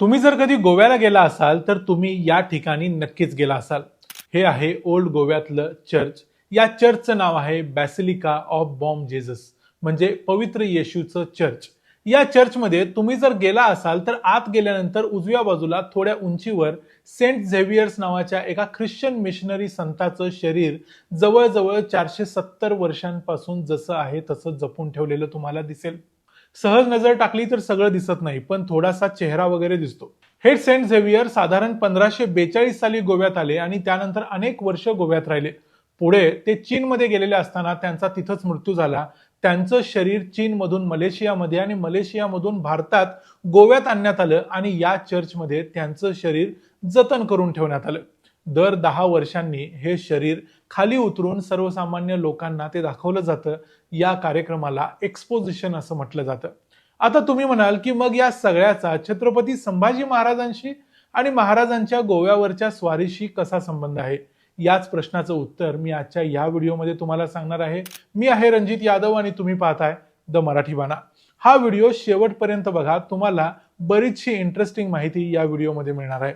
तुम्ही जर कधी गोव्याला गेला असाल तर तुम्ही या ठिकाणी नक्कीच गेला असाल. हे आहे ओल्ड गोव्यातलं चर्च या चर्चचं नाव आहे बॅसिलिका ऑफ बॉम्ब जेझस म्हणजे पवित्र येशूचं चर्च या चर्चमध्ये तुम्ही जर गेला असाल तर आत गेल्यानंतर उजव्या बाजूला थोड्या उंचीवर सेंट झेवियर्स नावाच्या एका ख्रिश्चन मिशनरी संताचं शरीर जवळजवळ चारशे सत्तर वर्षांपासून जसं आहे तसं जपून ठेवलेलं तुम्हाला दिसेल. सहज नजर टाकली तर सगळं दिसत नाही पण थोडासा चेहरा वगैरे दिसतो. हे सेंट झेवियर साधारण पंधराशे बेचाळीस साली गोव्यात आले आणि त्यानंतर अनेक वर्ष गोव्यात राहिले. पुढे ते चीनमध्ये गेलेले असताना त्यांचा तिथंच मृत्यू झाला. त्यांचं शरीर चीनमधून मलेशियामध्ये आणि मलेशियामधून भारतात गोव्यात आणण्यात आलं आणि या चर्चमध्ये त्यांचं शरीर जतन करून ठेवण्यात आलं. दर दहा वर्षांनी हे शरीर खाली उतरून सर्वसामान्य लोकांना ते दाखवलं जातं. या कार्यक्रमाला एक्सपोजिशन असं म्हटलं जातं. आता तुम्ही म्हणाल की मग या सगळ्याचा छत्रपती संभाजी महाराजांशी आणि महाराजांच्या गोव्यावरच्या स्वारीशी कसा संबंध आहे? याच प्रश्नाचं उत्तर मी आजच्या या व्हिडिओमध्ये तुम्हाला सांगणार आहे. मी आहे रणजित यादव आणि तुम्ही पाहताय द मराठी बाणा. हा व्हिडिओ शेवटपर्यंत बघा. तुम्हाला बरीचशी इंटरेस्टिंग माहिती या व्हिडिओमध्ये मिळणार आहे.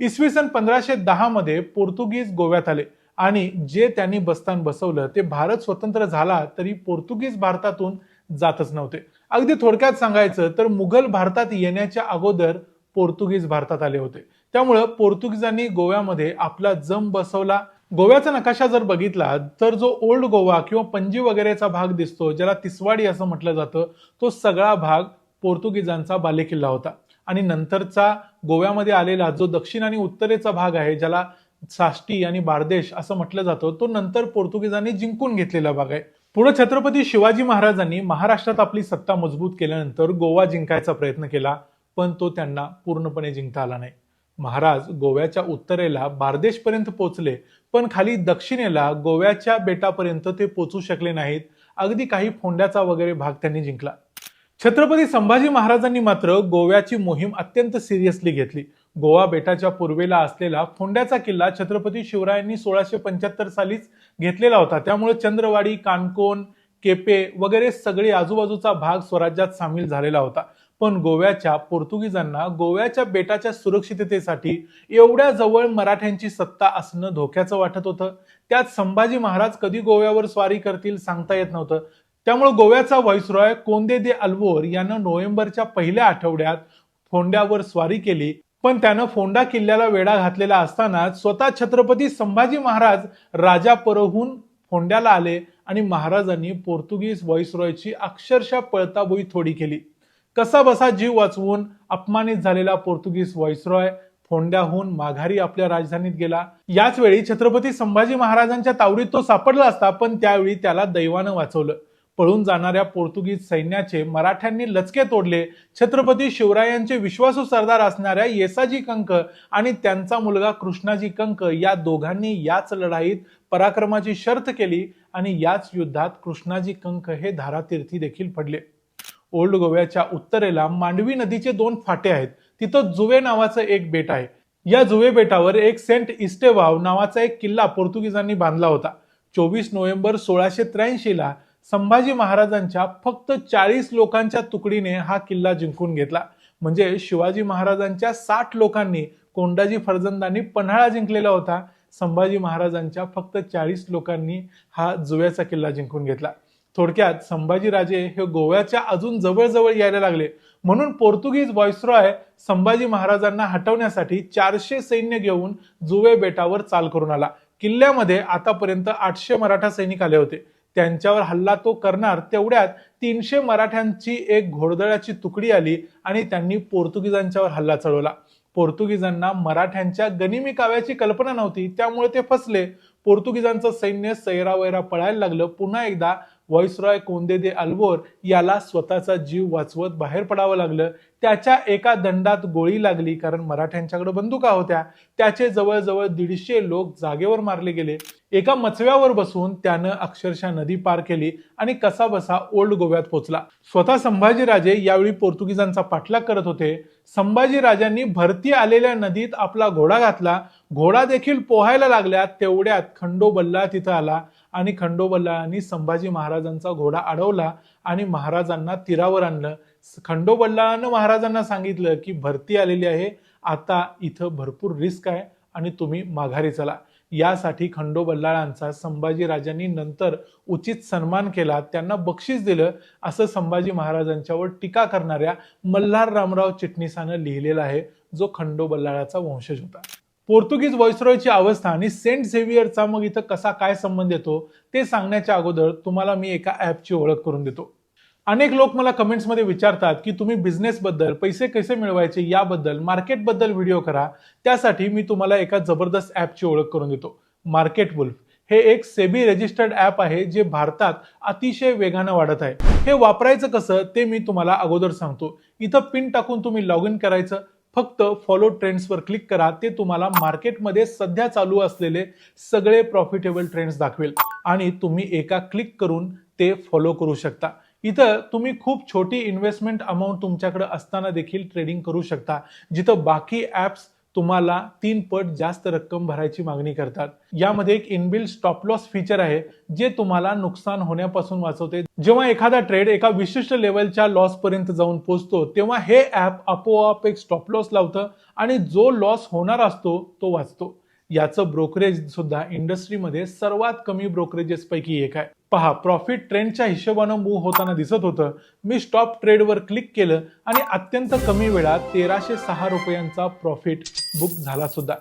इसवी सन पंधराशे दहा मध्ये पोर्तुगीज गोव्यात आले. आणि जे त्यांनी बस्तान बसवलं ते भारत स्वतंत्र झाला तरी पोर्तुगीज भारतातून जातच नव्हते. अगदी थोडक्यात सांगायचं तर मुघल भारतात येण्याच्या अगोदर पोर्तुगीज भारतात आले होते. त्यामुळं पोर्तुगीजांनी गोव्यामध्ये आपला जम बसवला. गोव्याचा नकाशा जर बघितला तर जो ओल्ड गोवा किंवा पणजी वगैरेचा भाग दिसतो ज्याला तिसवाडी असं म्हटलं जातं तो सगळा भाग पोर्तुगीजांचा बालेकिल्ला होता. आणि नंतरचा गोव्यामध्ये आलेला जो दक्षिण आणि उत्तरेचा भाग आहे ज्याला साष्टी आणि बारदेश असं म्हटलं जातं तो नंतर पोर्तुगीजांनी जिंकून घेतलेला भाग आहे. पुढे छत्रपती शिवाजी महाराजांनी महाराष्ट्रात आपली सत्ता मजबूत केल्यानंतर गोवा जिंकायचा प्रयत्न केला पण तो त्यांना पूर्णपणे जिंकता आला नाही. महाराज गोव्याच्या उत्तरेला बारदेशपर्यंत पोहोचले पण खाली दक्षिणेला गोव्याच्या बेटापर्यंत ते पोचू शकले नाहीत. अगदी काही फोंड्याचा वगैरे भाग त्यांनी जिंकला. छत्रपती संभाजी महाराजांनी मात्र गोव्याची मोहीम अत्यंत सिरियसली घेतली. गोवा बेटाच्या पूर्वेला असलेला फोंड्याचा किल्ला छत्रपती शिवरायांनी सोळाशे पंच्याहत्तर सालीच घेतलेला होता. त्यामुळे चंद्रवाडी कानकोन केपे वगैरे सगळे आजूबाजूचा भाग स्वराज्यात सामील झालेला होता. पण गोव्याच्या पोर्तुगीजांना गोव्याच्या बेटाच्या सुरक्षिततेसाठी एवढ्या जवळ मराठ्यांची सत्ता असणं धोक्याचं वाटत होतं. त्यात संभाजी महाराज कधी गोव्यावर स्वारी करतील सांगता येत नव्हतं. त्यामुळे गोव्याचा व्हाईसरॉय कोंदे दे अल्वोर यानं नोव्हेंबरच्या पहिल्या आठवड्यात फोंड्यावर स्वारी केली. पण त्यानं फोंडा किल्ल्याला वेढा घातलेला असताना स्वतः छत्रपती संभाजी महाराज राजा परहून फोंड्याला आले आणि महाराजांनी पोर्तुगीज व्हॉइसरॉयची अक्षरशः पळताबोई थोडी केली. कसा बसा जीव वाचवून अपमानित झालेला पोर्तुगीज व्हॉइसरॉय फोंड्याहून माघारी आपल्या राजधानीत गेला. याच वेळी छत्रपती संभाजी महाराजांच्या तावडीत तो सापडला असता पण त्यावेळी त्याला दैवानं वाचवलं. पळून जाणाऱ्या पोर्तुगीज सैन्याचे मराठ्यांनी लचके तोडले. छत्रपती शिवरायांचे विश्वासू सरदार असणाऱ्या येसाजी कंक आणि त्यांचा मुलगा कृष्णाजी कंक या दोघांनी याच लढाईत पराक्रमाची शर्त केली आणि याच युद्धात कृष्णाजी कंक हे धारातीर्थी देखील पडले. ओल्ड गोव्याच्या उत्तरेला मांडवी नदीचे दोन फाटे आहेत. तिथं जुवे नावाचं एक बेट आहे. या जुवे बेटावर एक सेंट इस्टेवाव नावाचा एक किल्ला पोर्तुगीजांनी बांधला होता. चोवीस नोव्हेंबर सोळाशे त्र्याऐंशी ला संभाजी महाराजांच्या फक्त चाळीस लोकांच्या तुकडीने हा किल्ला जिंकून घेतला. म्हणजे शिवाजी महाराजांच्या साठ लोकांनी कोंडाजी फर्जंदांनी पन्हाळा जिंकलेला होता. संभाजी महाराजांच्या फक्त चाळीस लोकांनी हा जुव्याचा किल्ला जिंकून घेतला. थोडक्यात संभाजीराजे हे गोव्याच्या अजून जवळजवळ यायला लागले. म्हणून पोर्तुगीज व्हॉइसरॉय संभाजी महाराजांना हटवण्यासाठी चारशे सैन्य घेऊन जुवे बेटावर चाल करून आला. किल्ल्यामध्ये आतापर्यंत आठशे मराठा सैनिक आले होते. त्यांच्यावर हल्ला तो करणार तेवढ्यात तीनशे मराठ्यांची एक घोडदळाची तुकडी आली आणि त्यांनी पोर्तुगीजांच्यावर हल्ला चढवला. पोर्तुगीजांना मराठ्यांच्या गनिमी काव्याची कल्पना नव्हती त्यामुळे ते फसले. पोर्तुगीजांचं सैन्य सैरावैरा पळायला लागलं. पुन्हा एकदा व्हॉइसरॉय कोंदे दे अल्वोर याला स्वतःचा जीव वाचवत बाहेर पडावं लागलं. त्याच्या एका दंडात गोळी लागली कारण मराठ्यांच्याकडे बंदुका होत्या. त्याचे जवळजवळ दीडशे लोक जागेवर मारले गेले. एका मचव्यावर बसून त्यानं अक्षरशः नदी पार केली आणि कसा बसा ओल्ड गोव्यात पोहोचला स्वतः संभाजीराजे यावेळी पोर्तुगीजांचा पाठलाग करत होते. संभाजीराजांनी भरती आलेल्या नदीत आपला घोडा घातला. घोडा देखील पोहायला लागल्या तेवढ्यात खंडोबल्ला तिथं आला. आणि खंडोबल्लानी संभाजी महाराजांचा घोडा अडवला आणि महाराजांना तीरावर आणलं. खंडोबल्लानं महाराजांना सांगितलं की भरती आलेली आहे. आता इथं भरपूर रिस्क आहे आणि तुम्ही माघारी चला. यासाठी खंडोबल्लाळांचा संभाजी राजांनी नंतर उचित सन्मान केला. त्यांना बक्षीस दिलं. असं संभाजी महाराजांच्यावर टीका करणाऱ्या मल्हार रामराव चिटणीसानं लिहिलेलं आहे जो खंडोबल्लाळाचा वंशज होता. पोर्तुगीज व्हॉइसरॉयची अवस्था आणि सेंट झेवियरचा मग इथं कसा काय संबंध येतो ते सांगण्याच्या अगोदर तुम्हाला मी एका ॲपची ओळख करून देतो. अनेक लोक मला कमेंट्समध्ये विचारतात की तुम्ही बिझनेसबद्दल पैसे कसे मिळवायचे याबद्दल मार्केटबद्दल व्हिडिओ करा त्यासाठी मी तुम्हाला एका जबरदस्त ॲपची ओळख करून देतो. Market Wolf. हे एक सेबी रजिस्टर्ड ॲप आहे जे भारतात अतिशय वेगानं वाढत आहे. हे वापरायचं कसं ते मी तुम्हाला अगोदर सांगतो. इथं पिन टाकून तुम्ही लॉग इन करायचं फक्त फॉलो ट्रेंड्सवर क्लिक करा ते तुम्हाला मार्केटमध्ये सध्या चालू असलेले सगळे प्रॉफिटेबल ट्रेंड्स दाखवेल. आणि तुम्ही एका क्लिक करून ते फॉलो करू शकता. इथं तुम्ही खूप छोटी इन्व्हेस्टमेंट अमाऊंट तुमच्याकडे असताना देखील ट्रेडिंग करू शकता. जिथं बाकी ॲप्स तुम्हाला तीन पट जास्त रक्कम भरायची मागणी करतात. यामध्ये एक इनबिल्ड स्टॉप लॉस फीचर आहे जे तुम्हाला नुकसान होण्यापासून वाचवते. जेव्हा एखादा ट्रेड एका विशिष्ट लेवलच्या लॉस पर्यंत जाऊन पोहोचतो तेव्हा हे ऍप आपोआप एक स्टॉप लॉस लावतं आणि जो लॉस होणार असतो तो वाचतो. याचं ब्रोकरेज सुद्धा इंडस्ट्रीमध्ये सर्वात कमी ब्रोकरेजेस पैकी एक आहे. पहा प्रॉफिट ट्रेंडच्या हिशोबानं मूव्ह होताना दिसत होतं. मी स्टॉप ट्रेडवर क्लिक केलं आणि अत्यंत कमी वेळात तेराशे सहा रुपयांचा प्रॉफिट बुक झाला सुद्धा.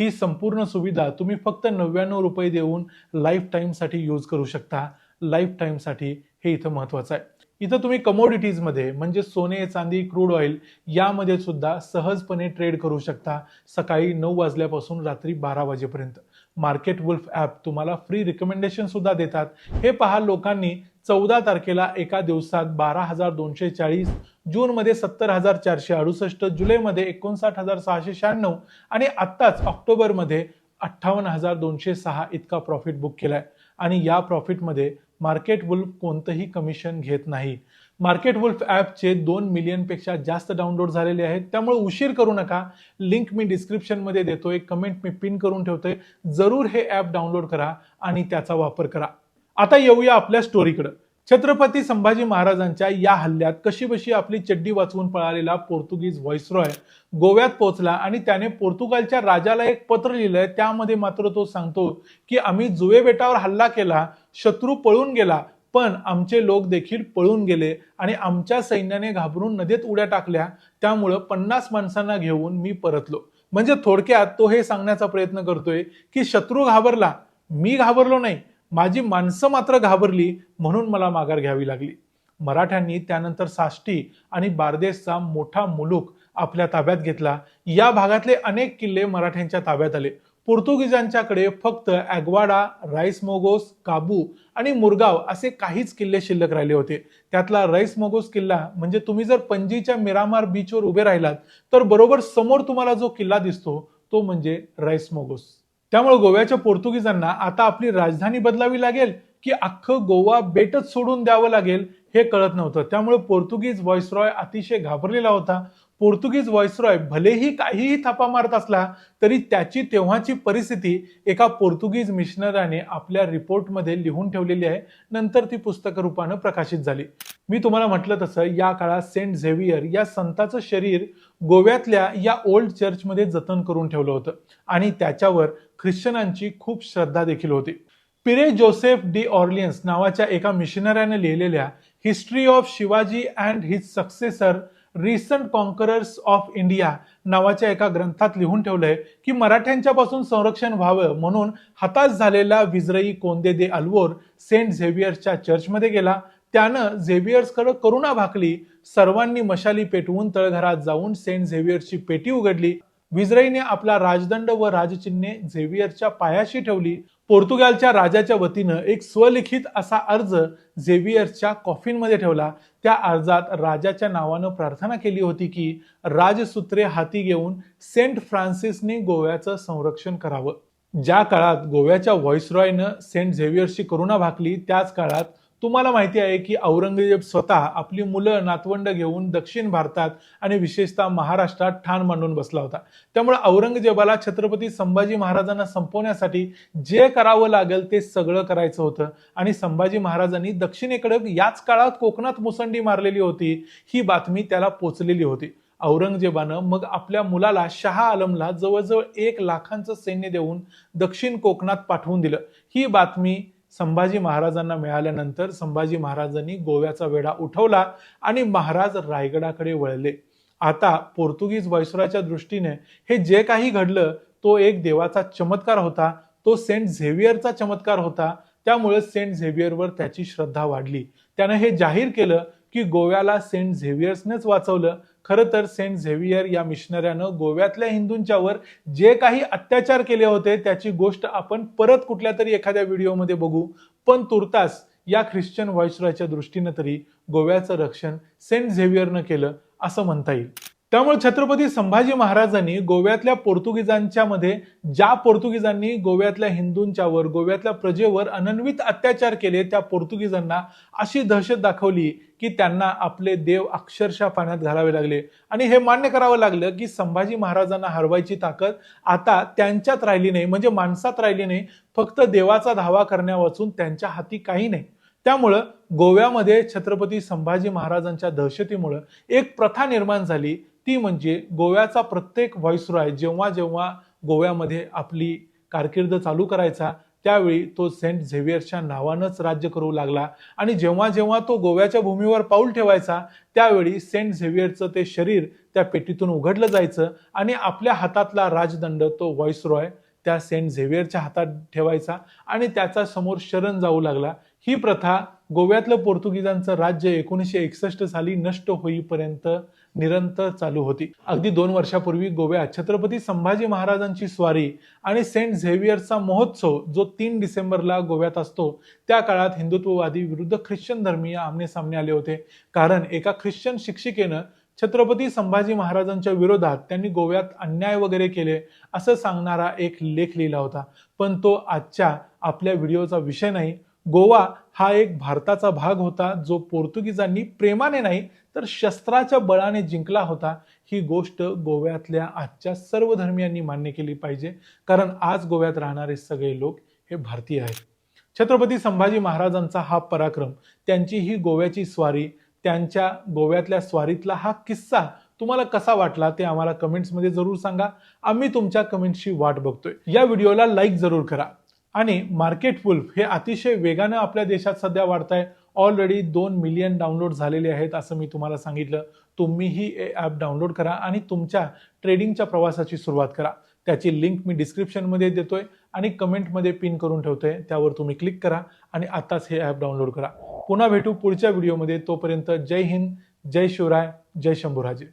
ही संपूर्ण सुविधा तुम्ही फक्त नव्याण्णव रुपये देऊन लाईफ टाईमसाठी यूज करू शकता. लाईफ टाईमसाठी हे इथं महत्त्वाचं आहे. इथं तुम्ही कमोडिटीजमध्ये म्हणजे सोने चांदी क्रूड ऑइल यामध्ये सुद्धा सहजपणे ट्रेड करू शकता. सकाळी नऊ वाजल्यापासून रात्री बारा वाजेपर्यंत. मार्केट वुल्फ ॲप तुम्हाला फ्री रिकमेंडेशन सुद्धा देतात. हे पहा लोकांनी चौदा तारखेला एका दिवसात बारा हजार दोनशे चाळीस जूनमध्ये सत्तर हजार चारशे अडुसष्ट जुलैमध्ये एकोणसाठ हजार सहाशे शहाण्णव आणि आत्ताच ऑक्टोबरमध्ये अठ्ठावन्न हजार दोनशे सहा इतका प्रॉफिट बुक केलाय. आणि या प्रॉफिटमध्ये मार्केट वुल्फ कोणतंही कमिशन घेत नाही. मार्केट वुल्फ ॲपचे दोन मिलियनपेक्षा जास्त डाउनलोड झालेले आहेत. त्यामुळे उशीर करू नका. लिंक मी डिस्क्रिप्शनमध्ये देतोय. कमेंट मी पिन करून ठेवतोय. जरूर हे ॲप डाउनलोड करा आणि त्याचा वापर करा. आता येऊया आपल्या स्टोरीकडं. छत्रपती संभाजी महाराजांच्या या हल्ल्यात कशी बशी आपली चड्डी वाचवून पळालेला पोर्तुगीज व्हॉइसरॉय गोव्यात पोहोचला आणि त्याने पोर्तुगालच्या राजाला एक पत्र लिहिलंय. त्यामध्ये मात्र तो सांगतो की आम्ही जुवे बेटावर हल्ला केला शत्रू पळून गेला पण आमचे लोक देखील पळून गेले आणि आमच्या सैन्याने घाबरून नदीत उड्या टाकल्या. त्यामुळं पन्नास माणसांना घेऊन मी परतलो. म्हणजे थोडक्यात तो हे सांगण्याचा प्रयत्न करतोय की शत्रू घाबरला मी घाबरलो नाही माझी माणसं मात्र घाबरली म्हणून मला माघार घ्यावी लागली. मराठ्यांनी त्यानंतर साष्टी आणि बार्देसचा मोठा मुलूक आपल्या ताब्यात घेतला. या भागातले अनेक किल्ले मराठ्यांच्या ताब्यात आले. पोर्तुगीजांच्याकडे फक्त ॲग्वाडा राईसमोगोस काबू आणि मुरगाव असे काहीच किल्ले शिल्लक राहिले होते. त्यातला राईस मोगोस किल्ला म्हणजे तुम्ही जर पणजीच्या मिरामार बीचवर उभे राहिलात तर बरोबर समोर तुम्हाला जो किल्ला दिसतो तो म्हणजे राईसमोगोस त्यामुळे गोव्याच्या पोर्तुगीजांना आता आपली राजधानी बदलावी लागेल की अख्खं गोवा बेटच सोडून द्यावं लागेल हे कळत नव्हतं. त्यामुळे पोर्तुगीज व्हॉइसरॉय अतिशय घाबरलेला होता. पोर्तुगीज व्हॉइसरॉय भलेही काहीही थापा मारत असला तरी त्याची तेव्हाची परिस्थिती एका पोर्तुगीज मिशनराने आपल्या रिपोर्टमध्ये लिहून ठेवलेली आहे. नंतर ती पुस्तक रूपानं प्रकाशित झाली. मी तुम्हाला म्हटलं तसं या काळात सेंट झेवियर या संताचं शरीर गोव्यातल्या या ओल्ड चर्चमध्ये जतन करून ठेवलं होतं आणि त्याच्यावर ख्रिश्चनांची खूप श्रद्धा देखील होती. पिरे जोसेफ डी ऑर्लियन्स नावाच्या एका मिशनऱ्याने लिहिलेल्या history of Shivaji and his successor recent conquerors of India नावाच्या एका ग्रंथात लिहून ठेवलंय की मराठ्यांच्या पासून संरक्षण व्हावं म्हणून हताश झालेला विजरई कोंदे दे अल्वोर सेंट झेवियर्सच्या चर्चमध्ये गेला. त्यानं झेवियर्सकडे करुणा भाकली सर्वांनी मशाली पेटवून तळघरात जाऊन सेंट झेवियर्सची पेटी उघडली. विजरईने आपला राजदंड व राजचिन्हे झेवियरच्या पायाशी ठेवली. पोर्तुगालच्या राजाच्या वतीनं एक स्वलिखित असा अर्ज झेवियरच्या कॉफिनमध्ये ठेवला. त्या अर्जात राजाच्या नावानं प्रार्थना केली होती की राजसूत्रे हाती घेऊन सेंट फ्रान्सिसने गोव्याचं संरक्षण करावं. ज्या काळात गोव्याच्या व्हॉइसरॉयनं सेंट झेवियरशी करुणा भाकली त्याच काळात तुम्हाला माहिती आहे की औरंगजेब स्वतः आपली मुलं नातवंड घेऊन दक्षिण भारतात आणि विशेषतः महाराष्ट्रात ठाण मांडून बसला होता. त्यामुळे औरंगजेबाला छत्रपती संभाजी महाराजांना संपवण्यासाठी जे करावं लागेल ते सगळं करायचं होतं. आणि संभाजी महाराजांनी दक्षिणेकडे याच काळात कोकणात मुसंडी मारलेली होती ही बातमी त्याला पोचलेली होती. औरंगजेबानं मग आपल्या मुलाला शहा आलमला जवळजवळ एक लाखांचं सैन्य देऊन दक्षिण कोकणात पाठवून दिलं. ही बातमी संभाजी महाराजांना मिळाल्यानंतर संभाजी महाराजांनी गोव्याचा वेढा उठवला आणि महाराज रायगडाकडे वळले. आता पोर्तुगीज वैसराच्या दृष्टीने हे जे काही घडलं तो एक देवाचा चमत्कार होता तो सेंट झेवियरचा चमत्कार होता. त्यामुळे सेंट झेवियरवर त्याची श्रद्धा वाढली. त्यानं हे जाहीर केलं की गोव्याला सेंट झेवियर्सनेच वाचवलं. खरं तर सेंट झेवियर या मिशनऱ्यानं गोव्यातल्या हिंदूंच्यावर जे काही अत्याचार केले होते त्याची गोष्ट आपण परत कुठल्या तरी एखाद्या व्हिडिओमध्ये बघू. पण तुर्तास या ख्रिश्चन व्हायसरॉयच्या दृष्टीनं तरी गोव्याचं रक्षण सेंट झेवियरनं केलं असं म्हणता येईल. त्यामुळे छत्रपती संभाजी महाराजांनी गोव्यातल्या पोर्तुगीजांच्या मध्ये ज्या पोर्तुगीजांनी गोव्यातल्या हिंदूंच्यावर गोव्यातल्या प्रजेवर अनन्वित अत्याचार केले त्या पोर्तुगीजांना अशी दहशत दाखवली की त्यांना आपले देव अक्षरशः पाण्यात घालावे लागले. आणि हे मान्य करावं लागलं की संभाजी महाराजांना हरवायची ताकद आता त्यांच्यात राहिली नाही. म्हणजे माणसात राहिली नाही. फक्त देवाचा धावा करण्यावाचून त्यांच्या हाती काही नाही. त्यामुळं गोव्यामध्ये छत्रपती संभाजी महाराजांच्या दहशतीमुळं एक प्रथा निर्माण झाली ती म्हणजे गोव्याचा प्रत्येक व्हॉइसरॉय जेव्हा जेव्हा गोव्यामध्ये आपली कारकीर्द चालू करायचा त्यावेळी तो सेंट झेवियरच्या नावानंच राज्य करू लागला. आणि जेव्हा जेव्हा तो गोव्याच्या भूमीवर पाऊल ठेवायचा त्यावेळी सेंट झेवियरचं ते शरीर त्या पेटीतून उघडलं जायचं आणि आपल्या हातातला राजदंड तो व्हॉइसरॉय त्या सेंट झेवियरच्या हातात ठेवायचा आणि त्याचा समोर शरण जाऊ लागला. ही प्रथा गोव्यातलं पोर्तुगीजांचं राज्य एकोणीसशे एकसष्ट साली नष्ट होईपर्यंत निरंतर चालू होती. अगदी दोन वर्षापूर्वी गोव्यात छत्रपती संभाजी महाराजांची स्वारी आणि सेंट झेवियरचा महोत्सव जो तीन डिसेंबरला गोव्यात असतो त्या काळात हिंदुत्ववादी विरुद्ध ख्रिश्चन धर्मीय आमने सामने आले होते. कारण एका ख्रिश्चन शिक्षिकेनं छत्रपती संभाजी महाराजांच्या विरोधात त्यांनी गोव्यात अन्याय वगैरे केले असं सांगणारा एक लेख लिहिला होता. पण तो आजच्या आपल्या व्हिडिओचा विषय नाही गोवा हा एक भारताचा भाग होता जो पोर्तुगीजांनी प्रेमाने नाही तर शस्त्राच्या बळाने जिंकला होता. ही गोष्ट गोव्यातल्या आजच्या सर्व धर्मियांनी मान्य केली पाहिजे कारण आज गोव्यात राहणारे सगळे लोक हे भारतीय आहेत. छत्रपती संभाजी महाराजांचा हा पराक्रम त्यांची ही गोव्याची स्वारी त्यांच्या गोव्यातल्या स्वारीतला हा किस्सा तुम्हाला कसा वाटला ते आम्हाला कमेंट्समध्ये जरूर सांगा. आम्ही तुमच्या कमेंट्सची वाट बघतोय. या व्हिडिओला लाईक जरूर करा. आणि मार्केट वुल्फ हे अतिशय वेगानं आपल्या देशात सध्या वाढत आहे ऑलरेडी दोन मिलियन डाउनलोड झालेले आहेत असं मी तुम्हाला सांगितलं. तुम्हीही हे ॲप डाउनलोड करा आणि तुमच्या ट्रेडिंगच्या प्रवासाची सुरुवात करा. त्याची लिंक मी डिस्क्रिप्शनमध्ये देतोय आणि कमेंटमध्ये पिन करून ठेवतोय. त्यावर तुम्ही क्लिक करा आणि आत्ताच हे ॲप डाउनलोड करा. पुन्हा भेटू पुढच्या व्हिडिओमध्ये तोपर्यंत जय हिंद जय शिवराय जय शंभूराजे.